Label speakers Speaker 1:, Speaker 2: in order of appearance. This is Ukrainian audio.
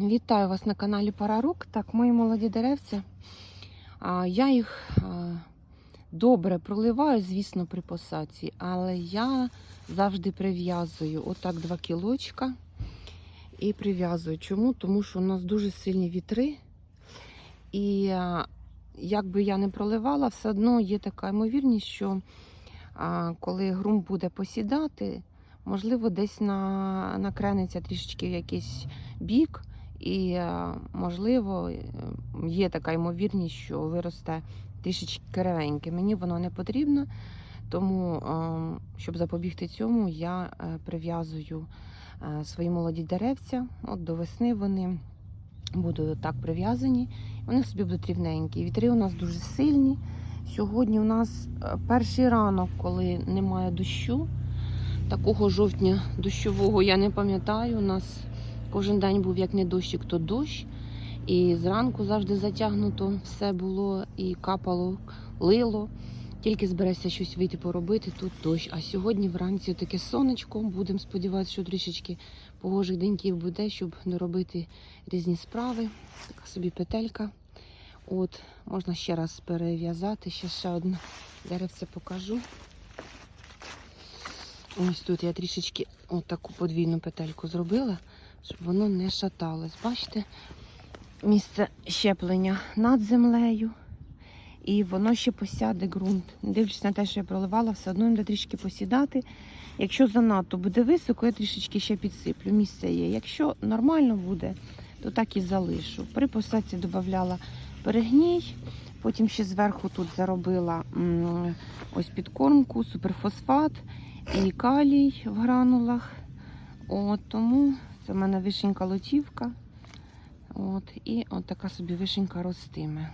Speaker 1: Вітаю вас на каналі Парарук. Так, мої молоді деревця. А, я їх добре проливаю, звісно, при посадці, але я завжди прив'язую отак два кілочка і прив'язую. Чому? Тому що у нас дуже сильні вітри. І як би я не проливала, все одно є така ймовірність, що коли ґрунт буде посідати, можливо, десь на, накрениться трішечки в якийсь бік. І, е, можливо, е, є така ймовірність, що виросте трішечки кривеньке. Мені воно не потрібно, тому, е, щоб запобігти цьому, я е, прив'язую свої молоді деревця. От до весни вони будуть так прив'язані. Вони собі будуть рівненькі. Вітри у нас дуже сильні. Сьогодні у нас перший ранок, коли немає дощу. Такого жовтня дощового я не пам'ятаю. У нас Кожен день був як не дощик, то дощ. І зранку завжди затягнуто все було і капало, лило. Тільки зберешся щось вийти поробити, тут дощ. А сьогодні вранці таке сонечко. Будемо сподіватися, що трішечки погожих деньків буде, щоб не робити різні справи. Така собі петелька. От, можна ще раз перев'язати. Ще ще одне деревце покажу. Ось тут я трішечки от таку подвійну петельку зробила щоб воно не шаталось. Бачите, місце щеплення над землею. І воно ще посяде ґрунт. Дивлячись на те, що я проливала, все одно буде трішки посідати. Якщо занадто буде високо, я трішечки ще підсиплю. Місце є. Якщо нормально буде, то так і залишу. При посадці додавала перегній, потім ще зверху тут заробила ось підкормку, суперфосфат і калій в гранулах. От, тому це в мене вишенька лотівка. От, і от така собі вишенька ростиме.